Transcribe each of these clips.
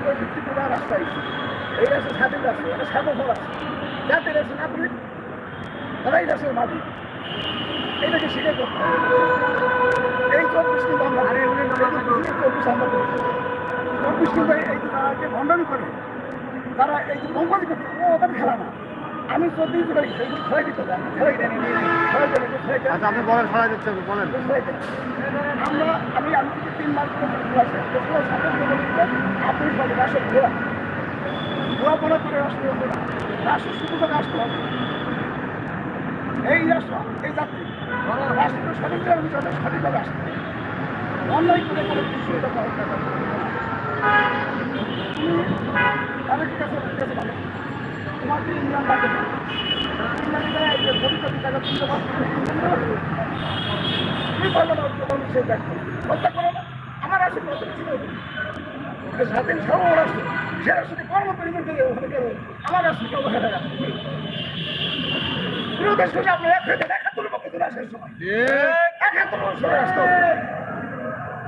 উপর ভিত্তি করে রাস্তা আইছে এই রাস্তা স্বাধীন রাস্তা এটা স্বাধীন আছে। জাতির রাস্তা না আপনি তারা এই রাস্তার মালিক এইটাকে স্বীকার করতে এই চব্বিশ কিন্তু আমরা চব্বিশ আমরা করছি চব্বিশ কিন্তু এই যে তারা যে ভণ্ডামি করে, তারা এই যে কোম্পানি করছে ও ওদের খেলা না। আমি চব্বিশ করে এইগুলো ছয় দিতে ছয় দেন ছয় দেন আচ্ছা আপনি বলেন, সরাই দিচ্ছে বলেন। আমরা, আমি আমি তিন মাস আপনি বলে রাষ্ট্র ঘোরা ঘোরা বলা করে রাষ্ট্র রাষ্ট্র শুধু করে এই রাষ্ট্র, এই জাতি। রাষ্ট্র সঠিকভাবে বিচারে সঠিকভাবে আসতে অন্যায় করে কোনো কিছু এটা তাদেরকে কাছে তোমাকে ইন্ডিয়ান আমার কত ছিল স্বাধীন সব রাষ্ট্র সে রাষ্ট্রকে কর্মপরিমাণ করে ওখানে গেল আমার রাষ্ট্রকে অবহেলা রাখবে বিরোধের সঙ্গে আমরা এক হয়ে পক্ষে চলে আসার সময় বছরে আসতে হবে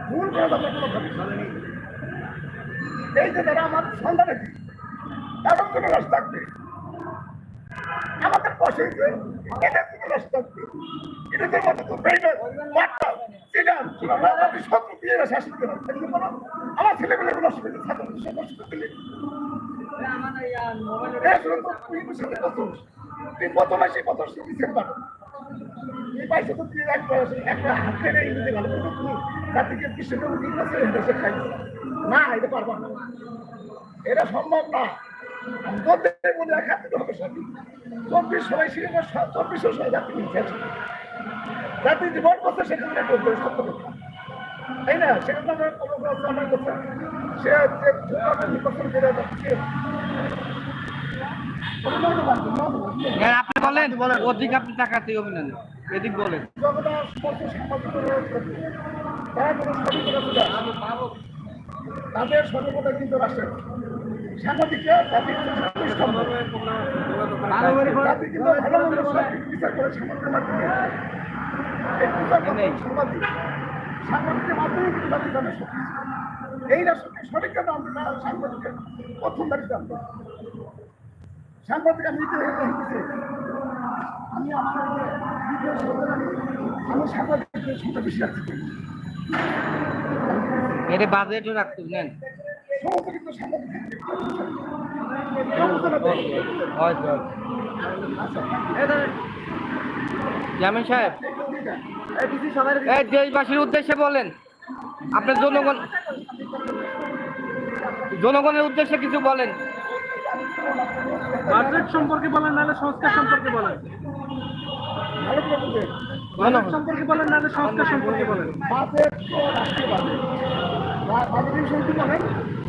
ভুল করে নেই এই যে তারা আমার সন্তানের তাদের কোনো রাস্তা থাকবে? বসে কোনো এদের মতো তো বেইমান বাচ্চা সিগান রাজনীতি শত্রু দিয়ে এরা শাসন করে আমার ছেলেগুলো কোনো অসুবিধা থাকে না সব দিলে তুই প্রথম আসি কত ডিসেম্বর? এই পয়সা তো তুই একবার আসে একটা হাত কেটে দিতে ভালো কিন্তু তুমি জাতিকে কৃষ্ণকে তিন বছর দেশে খাই না। এটা পারবা না। এটা সম্ভব না। তোদের মনে রাখা দিতে হবে সবই চব্বিশ সময় ছিল চব্বিশ সময় জাতি মিলছে জাতি জীবন করতে সেখানে করতে সত্য কথা। তাই না? সেটা তো আমার কোনো কথা আমার কথা। সে নির্বাচন করে হ্যাঁ, আপনি বলেন অধিক আপনি টাকাতে অভিনন্দন এদিক বলেন। তাদের সর্বদা কিন্তু রাষ্ট্রের সাংবাদিকরা মাধ্যমে সাংবাদিকের প্রথম আমি আমার সংখ্যা বেশি রাখতে বাজেটও রাখতে সাংবাদিক সমস্ত না তো। হয়তো জামিন সাহেব। এই দেশবাসীর উদ্দেশ্যে বলেন আপনার জনগণ জনগণের উদ্দেশ্যে কিছু বলেন। বাজেট সম্পর্কে বলেন নাহলে সংস্কার সম্পর্কে বলেন। ভালো করে বুঝেন। বাজেট সম্পর্কে বলেন নাহলে সংস্কার সম্পর্কে বলেন। বাজেট তো রাষ্ট্রীয় বাজেট বাজেটের বিষয়ে বলেন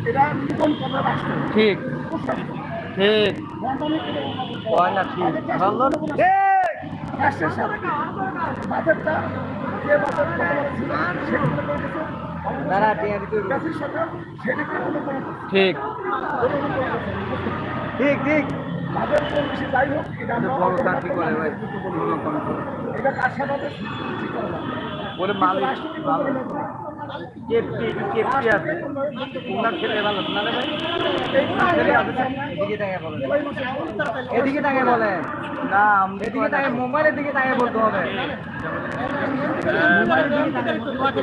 এটা নিগম করা রাষ্ট্র ঠিক। ঠিক হয় না ঠিক ভালো ঠিক। ঠিক ঠিক। বলে মালিক ভালো। কেপটি কেপটি আছে। ওনার ছেলে ভালো না ছেলে আছে। এদিকে তাকে বলেন। এদিকে তাকে বলেন। না এদিকে তাকে মোবাইলের দিকে তাকে বলতে হবে। মোবাইলের দিকে তাকে বলতে হবে।